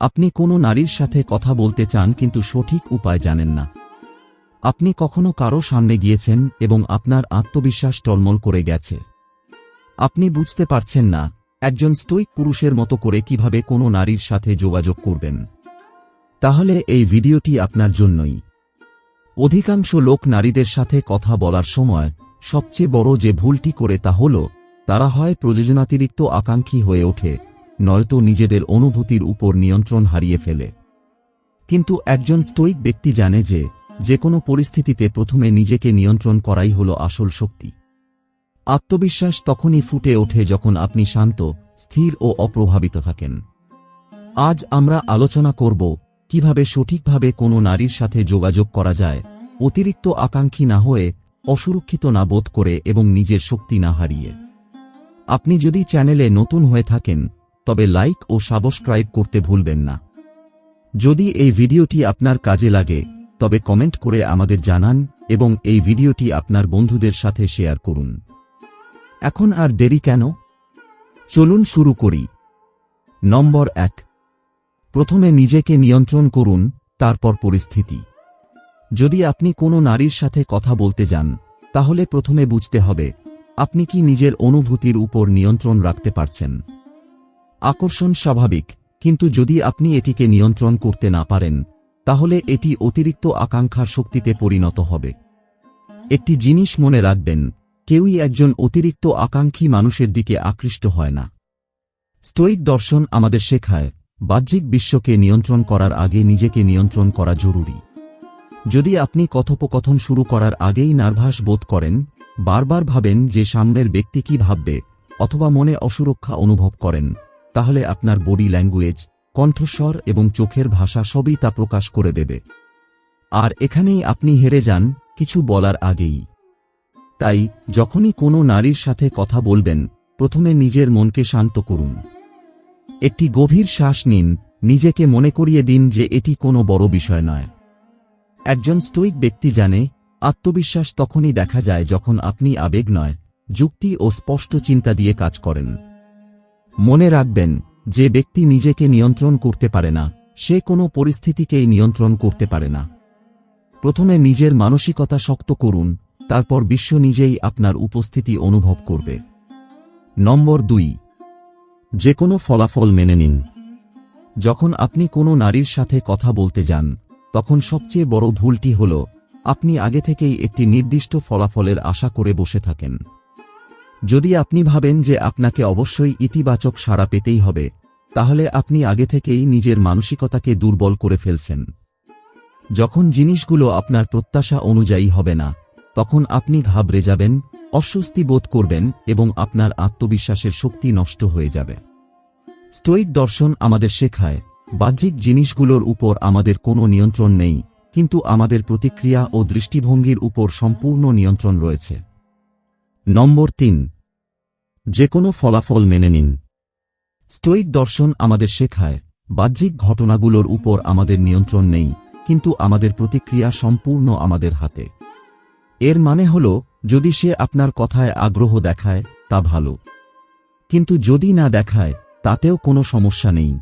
আপনি কোনো নারীর সাথে কথা বলতে চান কিন্তু সঠিক উপায় জানেন না। আপনি কখনো কারও সামনে গিয়েছেন এবং আপনার আত্মবিশ্বাস টলমল করে গেছে। আপনি বুঝতে পারছেন না, একজন স্টোইক পুরুষের মতো করে কীভাবে কোনো নারীর সাথে যোগাযোগ করবেন। তাহলে এই ভিডিওটি আপনার জন্যই। অধিকাংশ লোক নারীদের সাথে কথা বলার সময় সবচেয়ে বড় যে ভুলটি করে তা হল, তারা হয় প্রয়োজনাতিরিক্ত আকাঙ্ক্ষী হয়ে ওঠে। নয়তো নিজেদের অনুভূতির উপর নিয়ন্ত্রণ হারিয়ে ফেলে। কিন্তু একজন স্টোইক ব্যক্তি জানে যে যে কোনো পরিস্থিতিতে প্রথমে নিজেকে নিয়ন্ত্রণ করাই হল আসল শক্তি। আত্মবিশ্বাস তখনই ফুটে ওঠে যখন আপনি শান্ত, স্থির ও অপ্রভাবিত থাকেন। আজ আমরা আলোচনা করব, কীভাবে সঠিকভাবে কোনো নারীর সাথে যোগাযোগ করা যায়, অতিরিক্ত আকাঙ্ক্ষী না হয়ে, অসুরক্ষিত না বোধ করে এবং নিজের শক্তি না হারিয়ে। আপনি যদি চ্যানেলে নতুন হয়ে থাকেন তবে লাইক ও সাবস্ক্রাইব করতে ভুলবেন না। যদি এই ভিডিওটি আপনার কাজে লাগে, তবে কমেন্ট করে আমাদের জানান এবং এই ভিডিওটি আপনার বন্ধুদের সাথে শেয়ার করুন। এখন আর দেরি কেন? চলুন শুরু করি। নম্বর এক। প্রথমে নিজেকে নিয়ন্ত্রণ করুন, তারপর পরিস্থিতি। যদি আপনি কোনো নারীর সাথে কথা বলতে যান, তাহলে প্রথমে বুঝতে হবে, আপনি কি নিজের অনুভূতির উপর নিয়ন্ত্রণ রাখতে পারছেন। আকর্ষণ স্বাভাবিক, কিন্তু যদি আপনি এটিকে নিয়ন্ত্রণ করতে না পারেন, তাহলে এটি অতিরিক্ত আকাঙ্ক্ষার শক্তিতে পরিণত হবে। একটি জিনিস মনে রাখবেন, কেউই একজন অতিরিক্ত আকাঙ্ক্ষী মানুষের দিকে আকৃষ্ট হয় না। স্টোইক দর্শন আমাদের শেখায়, বাহ্যিক বিশ্বকে নিয়ন্ত্রণ করার আগে নিজেকে নিয়ন্ত্রণ করা জরুরি। যদি আপনি কথোপকথন শুরু করার আগেই নার্ভাস বোধ করেন, বারবার ভাবেন যে সামনের ব্যক্তি কি ভাববে, অথবা মনে অসুরক্ষা অনুভব করেন তাহলে আপনার বডি ল্যাঙ্গুয়েজ কণ্ঠস্বর এবং চোখের ভাষা সবই তা প্রকাশ করে দেবে। আর এখানেই আপনি হেরে যান কিছু বলার আগেই। তাই, যখনই কোনো নারীর সাথে কথা বলবেন, প্রথমে নিজের মনকে শান্ত করুন। একটি গভীর শ্বাস নিন, নিজেকে মনে করিয়ে দিন যে এটি কোনো বড় বিষয় নয়। একজন স্টোইক ব্যক্তি জানে, আত্মবিশ্বাস তখনই দেখা যায় যখন আপনি আবেগ নয়, যুক্তি ও স্পষ্ট চিন্তা দিয়ে কাজ করেন। মনে রাখবেন, যে ব্যক্তি নিজেকে নিয়ন্ত্রণ করতে পারে না, সে কোনো পরিস্থিতিকেই নিয়ন্ত্রণ করতে পারে না। প্রথমে নিজের মানসিকতা শক্ত করুন, তারপর বিশ্ব নিজেই আপনার উপস্থিতি অনুভব করবে। নম্বর দুই যে কোনো ফলাফল মেনে নিন। যখন আপনি কোনো নারীর সাথে কথা বলতে যান, তখন সবচেয়ে বড় ভুলটি হল, আপনি আগে থেকেই একটি নির্দিষ্ট ফলাফলের আশা করে বসে থাকেন। যদি আপনি ভাবেন যে আপনাকে অবশ্যই ইতিবাচক সাড়া পেতেই হবে, তাহলে আপনি আগে থেকেই নিজের মানসিকতাকে দুর্বল করে ফেলছেন। যখন জিনিসগুলো আপনার প্রত্যাশা অনুযায়ী হবে না, তখন আপনি ঘাবড়ে যাবেন, অস্বস্তি বোধ করবেন এবং আপনার আত্মবিশ্বাসের শক্তি নষ্ট হয়ে যাবে। স্টোইক দর্শন আমাদের শেখায়, বাহ্যিক জিনিসগুলোর উপর আমাদের কোনো নিয়ন্ত্রণ নেই, কিন্তু আমাদের প্রতিক্রিয়া ও দৃষ্টিভঙ্গির উপর সম্পূর্ণ নিয়ন্ত্রণ রয়েছে। নম্বর তিন। যে কোনো ফলাফল মেনে নিন। স্টোইক দর্শন আমাদের শেখায়, বাহ্যিক ঘটনাগুলোর উপর আমাদের নিয়ন্ত্রণ নেই, কিন্তু আমাদের প্রতিক্রিয়া সম্পূর্ণ আমাদের হাতে। এর মানে হল, যদি সে আপনার কথায় আগ্রহ দেখায়, তা ভালো। কিন্তু যদি না দেখায়, তাতেও কোনো সমস্যা নেই।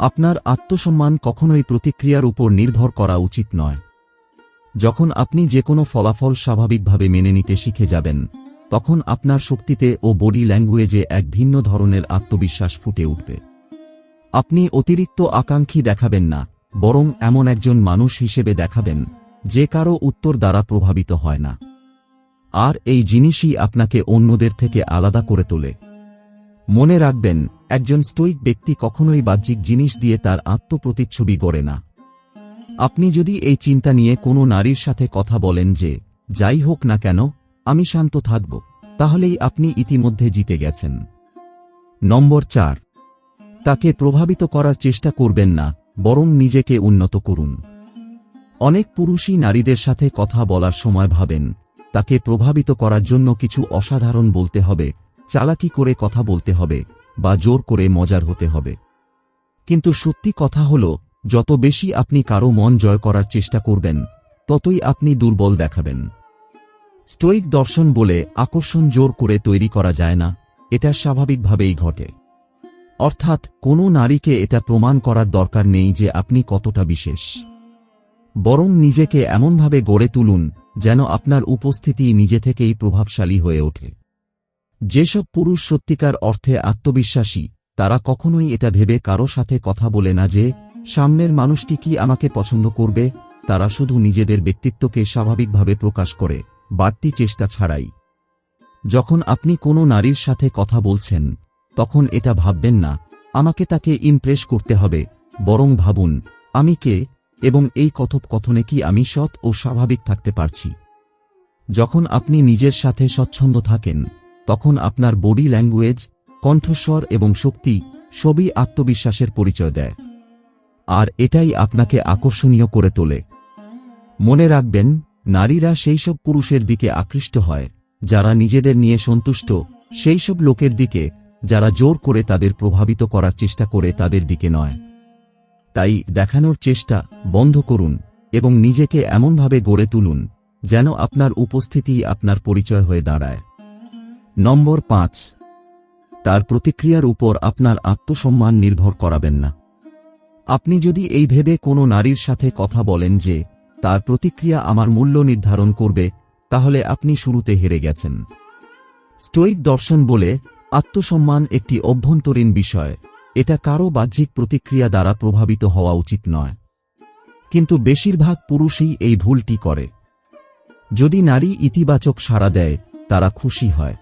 আপনার আত্মসম্মান কখনোই প্রতিক্রিয়ার উপর নির্ভর করা উচিত নয়। যখন আপনি যে কোনো ফলাফল স্বাভাবিকভাবে মেনে নিতে শিখে যাবেন, তখন আপনার শক্তিতে ও বডি ল্যাঙ্গুয়েজে এক ভিন্ন ধরনের আত্মবিশ্বাস ফুটে উঠবে। আপনি অতিরিক্ত আকাঙ্ক্ষী দেখাবেন না, বরং এমন একজন মানুষ হিসেবে দেখাবেন, যে কারও উত্তর দ্বারা প্রভাবিত হয় না। আর এই জিনিসই আপনাকে অন্যদের থেকে আলাদা করে তোলে। মনে রাখবেন, একজন স্টোইক ব্যক্তি কখনোই বাহ্যিক জিনিস দিয়ে তার আত্মপ্রতিচ্ছবি গড়ে না। আপনি যদি এই চিন্তা নিয়ে কোনো নারীর সাথে কথা বলেন যে, যাই হোক না কেন, আমি শান্ত থাকব, তাহলেই আপনি ইতিমধ্যে জিতে গেছেন। নম্বর চার। তাকে প্রভাবিত করার চেষ্টা করবেন না, বরং নিজেকে উন্নত করুন। অনেক পুরুষই নারীদের সাথে কথা বলার সময় ভাবেন, তাকে প্রভাবিত করার জন্য কিছু অসাধারণ বলতে হবে, চালাকি করে কথা বলতে হবে, বা জোর করে মজার হতে হবে। কিন্তু সত্যি কথা হল যত বেশি আপনি কারও মন জয় করার চেষ্টা করবেন, ততই আপনি দুর্বল দেখাবেন। স্টোইক দর্শন বলে আকর্ষণ জোর করে তৈরি করা যায় না, এটা স্বাভাবিকভাবেই ঘটে। অর্থাৎ, কোনো নারীকে এটা প্রমাণ করার দরকার নেই যে আপনি কতটা বিশেষ। বরং নিজেকে এমনভাবে গড়ে তুলুন, যেন আপনার উপস্থিতি নিজে থেকেই প্রভাবশালী হয়ে ওঠে। যেসব পুরুষ সত্যিকার অর্থে আত্মবিশ্বাসী, তারা কখনোই এটা ভেবে কারও সাথে কথা বলে না যে সামনের মানুষটি কি আমাকে পছন্দ করবে? তারা শুধু নিজেদের ব্যক্তিত্বকে স্বাভাবিকভাবে প্রকাশ করে, বাড়তি চেষ্টা ছাড়াই। যখন আপনি কোনো নারীর সাথে কথা বলছেন, তখন এটা ভাববেন না, আমাকে তাকে ইমপ্রেস করতে হবে, বরং ভাবুন, আমি কে, এবং এই কথোপকথনে কি আমি সৎ ও স্বাভাবিক থাকতে পারছি? যখন আপনি নিজের সাথে স্বচ্ছন্দ থাকেন, তখন আপনার বডি ল্যাঙ্গুয়েজ কণ্ঠস্বর এবং শক্তি সবই আত্মবিশ্বাসের পরিচয় দেয়। আর এটাই আপনাকে আকর্ষণীয় করে তোলে। মনে রাখবেন, নারীরা সেই সব পুরুষের দিকে আকৃষ্ট হয়, যারা নিজেদের নিয়ে সন্তুষ্ট সেই সব লোকের দিকে, যারা জোর করে তাদের প্রভাবিত করার চেষ্টা করে তাদের দিকে নয়। তাই দেখানোর চেষ্টা বন্ধ করুন এবং নিজেকে এমনভাবে গড়ে তুলুন, যেন আপনার উপস্থিতি আপনার পরিচয় হয়ে দাঁড়ায়। নম্বর পাঁচ। তার প্রতিক্রিয়ার উপর আপনার আত্মসম্মান নির্ভর করাবেন না। আপনি যদি এই ভেবে কোনো নারীর সাথে কথা বলেন যে, তার প্রতিক্রিয়া আমার মূল্য নির্ধারণ করবে, তাহলে আপনি শুরুতে হেরে গেছেন। স্টোইক দর্শন বলে, আত্মসম্মান একটি অভ্যন্তরীণ বিষয়। এটা কারও বাহ্যিক প্রতিক্রিয়া দ্বারা প্রভাবিত হওয়া উচিত নয়। কিন্তু বেশিরভাগ পুরুষই এই ভুলটি করে। যদি নারী ইতিবাচক সাড়া দেয়, তারা খুশি হয়।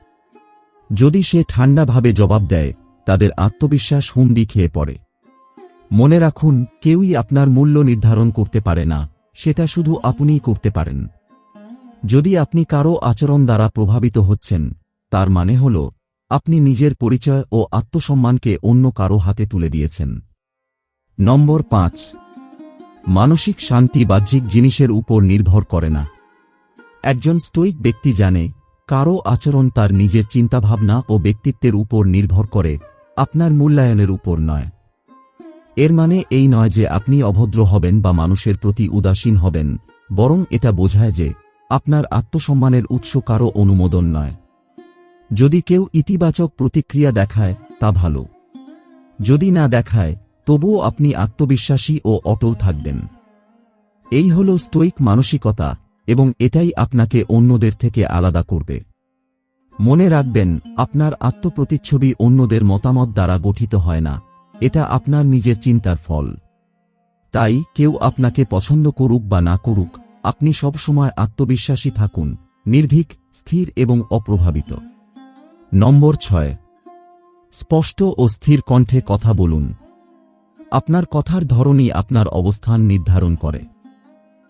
যদি সে ঠান্ডাভাবে জবাব দেয়, তাদের আত্মবিশ্বাস হুমড়ি খেয়ে পড়ে। মনে রাখুন, কেউই আপনার মূল্য নির্ধারণ করতে পারে না, সেটা শুধু আপনিই করতে পারেন। যদি আপনি কারও আচরণ দ্বারা প্রভাবিত হচ্ছেন, তার মানে হল, আপনি নিজের পরিচয় ও আত্মসম্মানকে অন্য কারও হাতে তুলে দিয়েছেন। নম্বর পাঁচ। মানসিক শান্তি বাহ্যিক জিনিসের উপর নির্ভর করে না। একজন স্টোইক ব্যক্তি জানে, কারও আচরণ তার নিজের চিন্তাভাবনা ও ব্যক্তিত্বের উপর নির্ভর করে, আপনার মূল্যায়নের উপর নয়। এর মানে এই নয় যে আপনি অভদ্র হবেন বা মানুষের প্রতি উদাসীন হবেন, বরং এটা বোঝায় যে আপনার আত্মসম্মানের উৎস কারও অনুমোদন নয়। যদি কেউ ইতিবাচক প্রতিক্রিয়া দেখায়, তা ভালো। যদি না দেখায়, তবুও আপনি আত্মবিশ্বাসী ও অটল থাকবেন। এই হল স্টোইক মানসিকতা, এবং এটাই আপনাকে অন্যদের থেকে আলাদা করবে। মনে রাখবেন, আপনার আত্মপ্রতিচ্ছবি অন্যদের মতামত দ্বারা গঠিত হয় না। এটা আপনার নিজের চিন্তার ফল। তাই কেউ আপনাকে পছন্দ করুক বা না করুক, আপনি সবসময় আত্মবিশ্বাসী থাকুন, নির্ভীক, স্থির এবং অপ্রভাবিত। নম্বর ছয়। স্পষ্ট ও স্থির কণ্ঠে কথা বলুন। আপনার কথার ধরনই আপনার অবস্থান নির্ধারণ করে।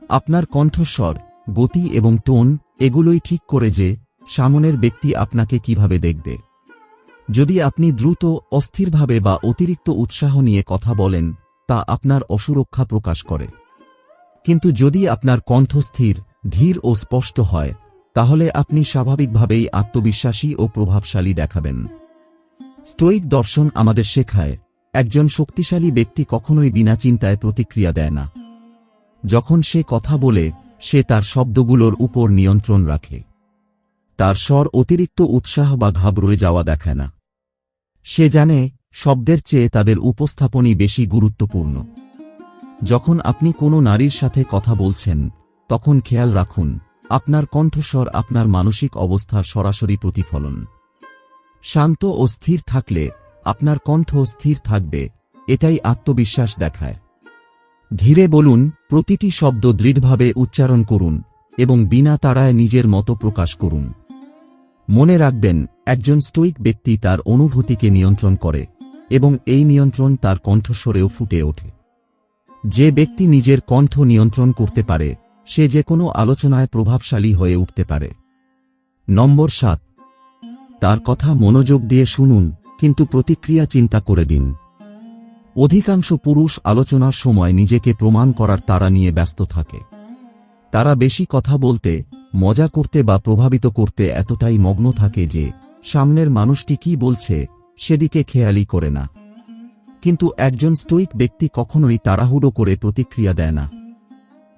আপনার কণ্ঠস্বর, গতি এবং টোন, এগুলোই ঠিক করে যে, সামনের ব্যক্তি আপনাকে কীভাবে দেখবে। যদি আপনি দ্রুত, অস্থিরভাবে বা অতিরিক্ত উৎসাহ নিয়ে কথা বলেন, তা আপনার অসুরক্ষা প্রকাশ করে। কিন্তু যদি আপনার কণ্ঠ স্থির, ধীর ও স্পষ্ট হয়, তাহলে আপনি স্বাভাবিকভাবেই আত্মবিশ্বাসী ও প্রভাবশালী দেখাবেন। স্টোইক দর্শন আমাদের শেখায়, একজন শক্তিশালী ব্যক্তি কখনোই বিনা চিন্তায় প্রতিক্রিয়া দেয় না। যখন সে কথা বলে, সে তার শব্দগুলোর উপর নিয়ন্ত্রণ রাখে। তার স্বর অতিরিক্ত উৎসাহ বা ঘাবড়ে যাওয়া দেখায় না। সে জানে শব্দের চেয়ে তাদের উপস্থাপনই বেশি গুরুত্বপূর্ণ। যখন আপনি কোনো নারীর সাথে কথা বলছেন, তখন খেয়াল রাখুন, আপনার কণ্ঠস্বর আপনার মানসিক অবস্থার সরাসরি প্রতিফলন। শান্ত ও স্থির থাকলে আপনার কণ্ঠ স্থির থাকবে, এটাই আত্মবিশ্বাস দেখায়। ধীরে বলুন, প্রতিটি শব্দ দৃঢ়ভাবে উচ্চারণ করুন এবং বিনা তারায় নিজের মতো প্রকাশ করুন। মনে রাখবেন একজন স্টোইক ব্যক্তি তার অনুভূতিকে নিয়ন্ত্রণ করে এবং এই নিয়ন্ত্রণ তার কণ্ঠস্বরেও ফুটে ওঠে। যে ব্যক্তি নিজের কণ্ঠ নিয়ন্ত্রণ করতে পারে, সে যে কোনো আলোচনায় প্রভাবশালী হয়ে উঠতে পারে। নম্বর সাত। তার কথা মনোযোগ দিয়ে শুনুন, কিন্তু প্রতিক্রিয়া চিন্তা করে দিন। অধিকাংশ পুরুষ আলোচনার সময় নিজেকে প্রমাণ করার তারা নিয়ে ব্যস্ত থাকে। তারা বেশি কথা বলতে, মজা করতে বা প্রভাবিত করতে এতটাই মগ্ন থাকে যে সামনের মানুষটি কি বলছে, সেদিকে খেয়ালি করে না। কিন্তু একজন স্টোইক ব্যক্তি কখনোই তাড়াহুড়ো করে প্রতিক্রিয়া দেয় না।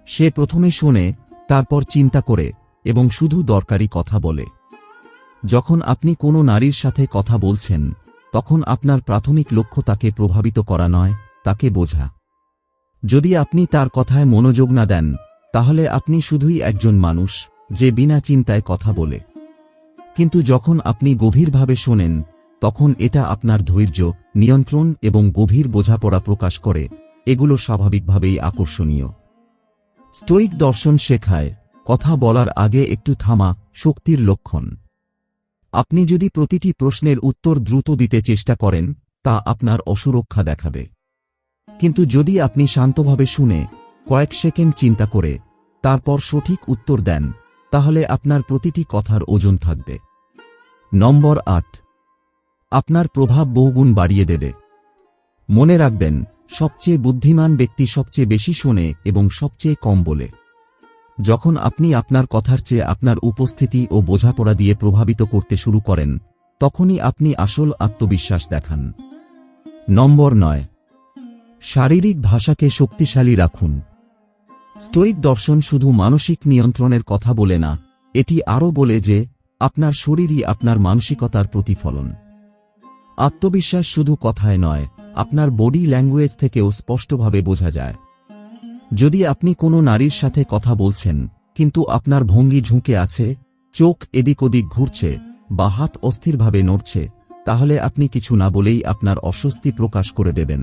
সে প্রথমে শোনে, তারপর চিন্তা করে এবং শুধু দরকারি কথা বলে। যখন আপনি কোনো নারীর সাথে কথা বলছেন, তখন আপনার প্রাথমিক লক্ষ্য তাকে প্রভাবিত করা নয়, তাকে বোঝা। যদি আপনি তার কথায় মনোযোগ না দেন, তাহলে আপনি শুধুই একজন মানুষ, যে বিনা চিন্তায় কথা বলে। কিন্তু যখন আপনি গভীরভাবে শোনেন, তখন এটা আপনার ধৈর্য, নিয়ন্ত্রণ এবং গভীর বোঝাপড়া প্রকাশ করে। এগুলো স্বাভাবিকভাবেই আকর্ষণীয়। স্টোইক দর্শন শেখায়, কথা বলার আগে একটু থামা শক্তির লক্ষণ। আপনি যদি প্রতিটি প্রশ্নের উত্তর দ্রুত দিতে চেষ্টা করেন, তা আপনার অসুরক্ষা দেখাবে। কিন্তু যদি আপনি শান্তভাবে শুনে, কয়েক সেকেন্ড চিন্তা করে, তারপর সঠিক উত্তর দেন তাহলে আপনার প্রতিটি কথার ওজন থাকবে। নম্বর আট। আপনার প্রভাব বহুগুণ বাড়িয়ে দেবে। মনে রাখবেন, সবচেয়ে বুদ্ধিমান ব্যক্তি সবচেয়ে বেশি শোনে এবং সবচেয়ে কম বলে। যখন আপনি আপনার কথার চেয়ে আপনার উপস্থিতি ও বোঝাপড়া দিয়ে প্রভাবিত করতে শুরু করেন, তখনই আপনি আসল আত্মবিশ্বাস দেখান। নম্বর নয়। শারীরিক ভাষাকে শক্তিশালী রাখুন। স্টোইক দর্শন শুধু মানসিক নিয়ন্ত্রণের কথা বলে না, এটি আরও বলে যে, আপনার শরীরই আপনার মানসিকতার প্রতিফলন। আত্মবিশ্বাস শুধু কথায় নয়, আপনার বডি ল্যাঙ্গুয়েজ থেকেও স্পষ্টভাবে বোঝা যায়। যদি আপনি কোনো নারীর সাথে কথা বলছেন, কিন্তু আপনার ভঙ্গি ঝুঁকে আছে, চোখ এদিক ওদিক ঘুরছে, বা হাত অস্থিরভাবে নড়ছে, তাহলে আপনি কিছু না বলেই আপনার অস্বস্তি প্রকাশ করে দেবেন।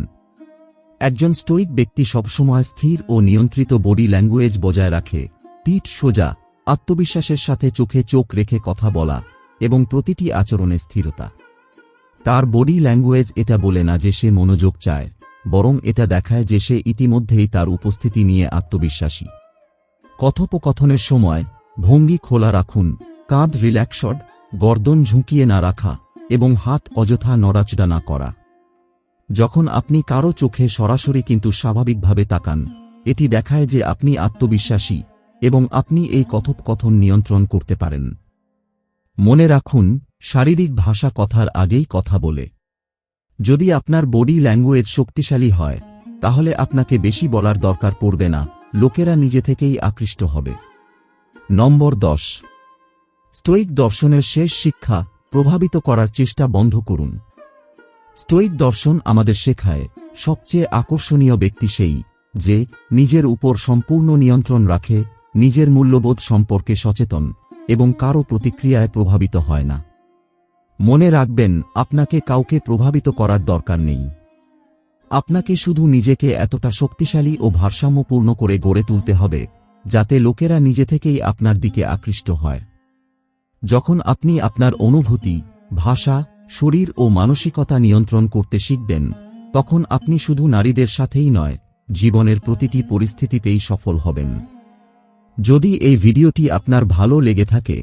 একজন স্টোইক ব্যক্তি সবসময় স্থির ও নিয়ন্ত্রিত বডি ল্যাঙ্গুয়েজ বজায় রাখে। পিঠ সোজা, আত্মবিশ্বাসের সাথে চোখে চোখ রেখে কথা বলা এবং প্রতিটি আচরণে স্থিরতা। তার বডি ল্যাঙ্গুয়েজ এটা বলে না যে সে মনোযোগ চায়, বরং এটা দেখায় যে সে ইতিমধ্যেই তার উপস্থিতি নিয়ে আত্মবিশ্বাসী। কথোপকথনের সময়, ভঙ্গি খোলা রাখুন, কাঁধ রিল্যাক্সড গর্দন ঝুঁকিয়ে না রাখা এবং হাত অযথা নড়াচড়া না করা। যখন আপনি কারও চোখে সরাসরি কিন্তু স্বাভাবিকভাবে তাকান, এটি দেখায় যে আপনি আত্মবিশ্বাসী এবং আপনি এই কথোপকথন নিয়ন্ত্রণ করতে পারেন। মনে রাখুন, শারীরিক ভাষা কথার আগেই কথা বলে। যদি আপনার বডি ল্যাঙ্গুয়েজ শক্তিশালী হয়, তাহলে আপনাকে বেশি বলার দরকার পড়বে না, লোকেরা নিজে থেকেই আকৃষ্ট হবে। নম্বর দশ। স্টোইক দর্শনের শেষ শিক্ষা প্রভাবিত করার চেষ্টা বন্ধ করুন। স্টোইক দর্শন আমাদের শেখায়, সবচেয়ে আকর্ষণীয় ব্যক্তি সেই, যে নিজের উপর সম্পূর্ণ নিয়ন্ত্রণ রাখে, নিজের মূল্যবোধ সম্পর্কে সচেতন, এবং কারও প্রতিক্রিয়ায় প্রভাবিত হয় না। মনে রাখবেন, আপনাকে কাউকে প্রভাবিত করার দরকার নেই। আপনাকে শুধু নিজেকে এতটা শক্তিশালী ও ভারসাম্যপূর্ণ করে গড়ে তুলতে হবে, যাতে লোকেরা নিজে থেকেই আপনার দিকে আকৃষ্ট হয়। যখন আপনি আপনার অনুভূতি, ভাষা শরীর ও মানসিকতা নিয়ন্ত্রণ করতে শিখবেন, তখন আপনি শুধু নারীদের সাথেই নয়, জীবনের প্রতিটি পরিস্থিতিতেই সফল হবেন। যদি এই ভিডিওটি আপনার ভালো লেগে থাকে,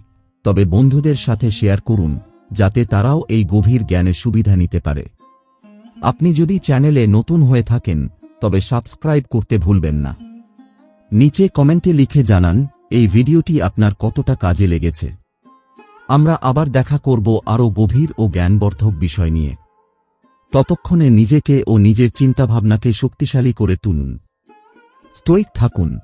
তবে বন্ধুদের সাথে শেয়ার করুন, যাতে তারাও এই গভীর জ্ঞানের সুবিধা নিতে পারে। আপনি যদি চ্যানেলে নতুন হয়ে থাকেন, তবে সাবস্ক্রাইব করতে ভুলবেন না। নিচে কমেন্টে লিখে জানান, এই ভিডিওটি আপনার কতটা কাজে লেগেছে। আমরা আবার দেখা করব আরও গভীর ও জ্ঞানবর্ধক বিষয় নিয়ে। ততক্ষণে নিজেকে ও নিজের চিন্তাভাবনাকে শক্তিশালী করে তুলুন। স্টোইক থাকুন।